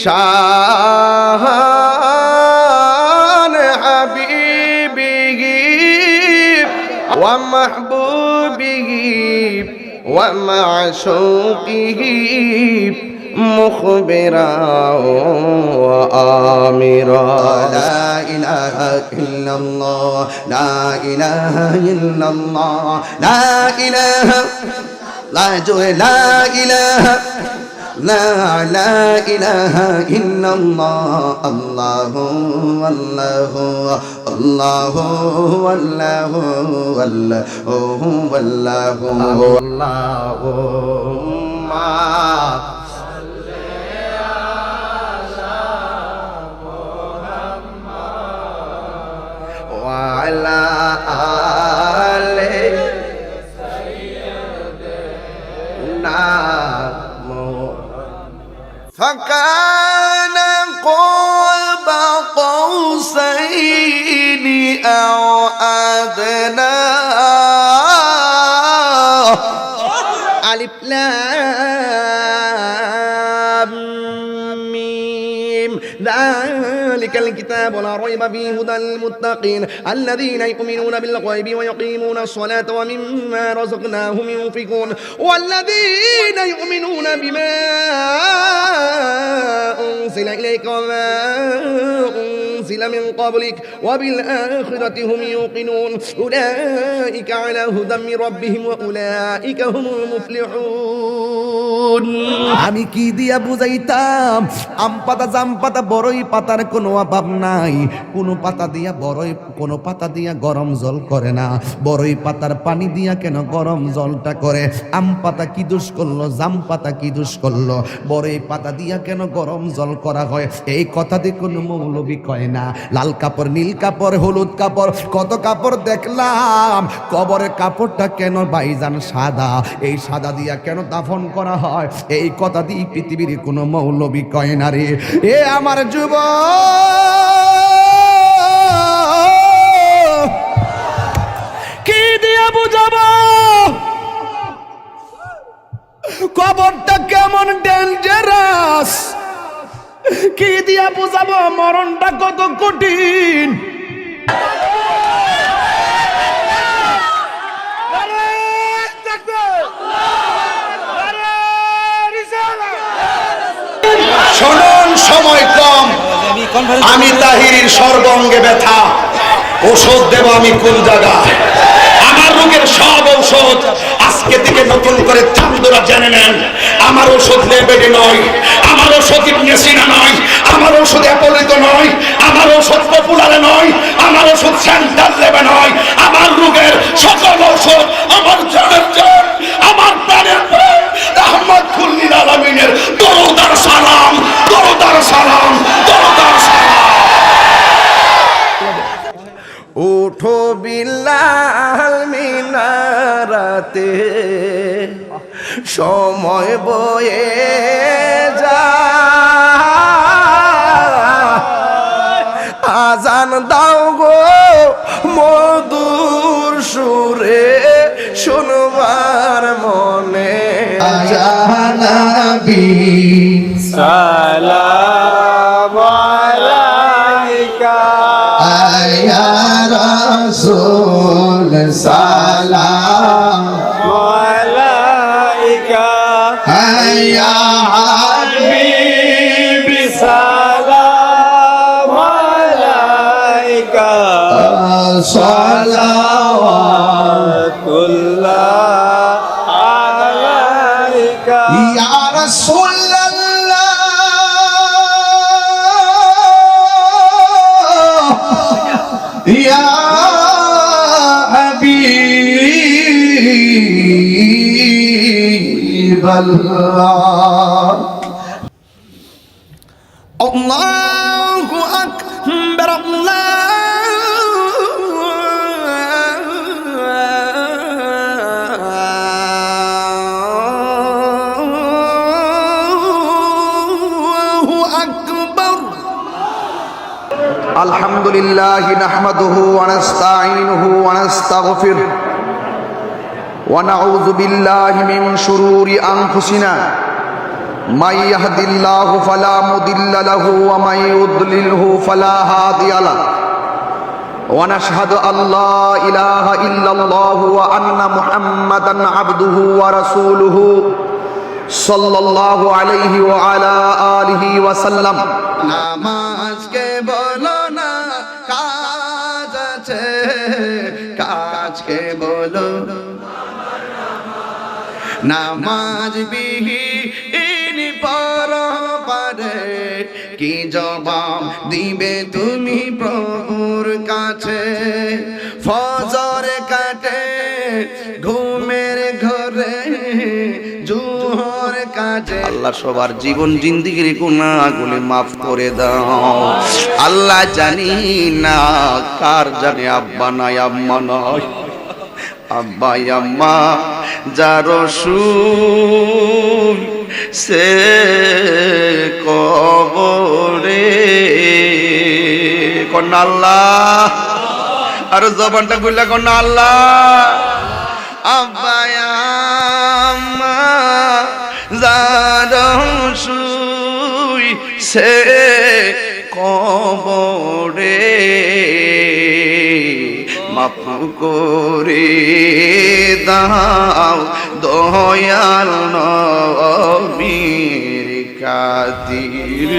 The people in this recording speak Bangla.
شان حبيبه ومحبوبه ومعشوقه مخبرا وآمرا لا إله إلا الله لا إله إلا الله لا إله لا جوه لا إله লা ইলাহা ইল্লাল্লাহ আল্লাহু আল্লাহু আল্লাহু আল্লাহু আল্লাহু আল্লাহু আল্লাহু আল্লাহু فكان قرب قوسين أو أدنى ألف لام ميم ذلك الكتاب لا ريب فيه هدى للمتقين. الذين يؤمنون بالغيب ويقيمون الصلاة ومما رزقناهم ينفقون. والذين يؤمنون بما أنزل إليك وما أنزل من قبلك وبالآخرة هم يوقنون. أولئك على هدى من ربهم وأولئك هم المفلحون. আমি কি দিয়া বুঝাইতাম? আম পাতা জাম পাতা বড়ই পাতার কোনো অভাব নাই। কোনো পাতা দিয়া বড়ই, কোনো পাতা দিয়া গরম জল করে না। বড়ই পাতার পানি দিয়া কেন গরম জলটা করে? আম পাতা কি দোষ করল? জাম পাতা কি দোষ করল? বড়ই পাতা দিয়া কেন গরম জল করা হয়? এই কথা দিয়ে কোনো মৌলবি কয় না। লাল কাপড়, নীল কাপড়, হলুদ কাপড়, কত কাপড় দেখলাম। কবরের কাপড়টা কেন বাইজান সাদা? এই সাদা দিয়া কেন দাফন করা হয়? এই কথা দিয়ে পৃথিবীর কোনো মৌলবি কয় না রে। এ আমার যুব কি দিয়া বুঝাবো? কবরটা কেমন ডেঞ্জারাস কি দিয়া বুঝাবো? মরণটা কত কঠিন? শুনুন, সময় কম। আমি তাহিরির সর্বঙ্গে ব্যথা। ওষুধ দেব আমি কোন জায়গায়? আমার রোগের সব ঔষধ আজকে থেকে নতুন করে চান্দুরা জেনে নেন। আমার ওষুধ লেবেডে নয়। আমার ওষুধ সিনা নয়। মিনারাতে সময় বয়ে যা আজান দাও গো মধুর সুরে শুনবার মনে জানাবি সালাম يا حبيبي سلام عليك صلوات الله عليك يا رسول الله أكبر الله أكبر. الحمد لله نحمده ونستعينه ونستغفره. ونعوذ بالله من شرور أنفسنا من يهد الله فلا مضل له ومن يضلله فلا هادي له ونشهد أن لا إله إلا الله وأن محمدا عبده ورسوله صلى الله عليه وعلى آله وسلم নামাজকে বলো না কাজ আছে কাজকে বলো নামাজ বিহীন পর পারে কি জবাব দিবে তুমি প্রভুর কাছে? ফজর কাটে, ঘুমের ঘরে আল্লাহ সবার জীবন জিন্দিগির গুণাগুলি মাফ করে দাও। আল্লাহ জানি না কার জানে আব্বা নাই, আম্মা নয়। আব্বা আম্মা যার রসুল সে কবরে। কন্যা আল্লাহ, আর জবানটা বললা কন্যা আল্লাহ। আব্বা, আম্মা জারসুই সে কবরে। মাফ করে দাও দয়াল নবীর কাদির।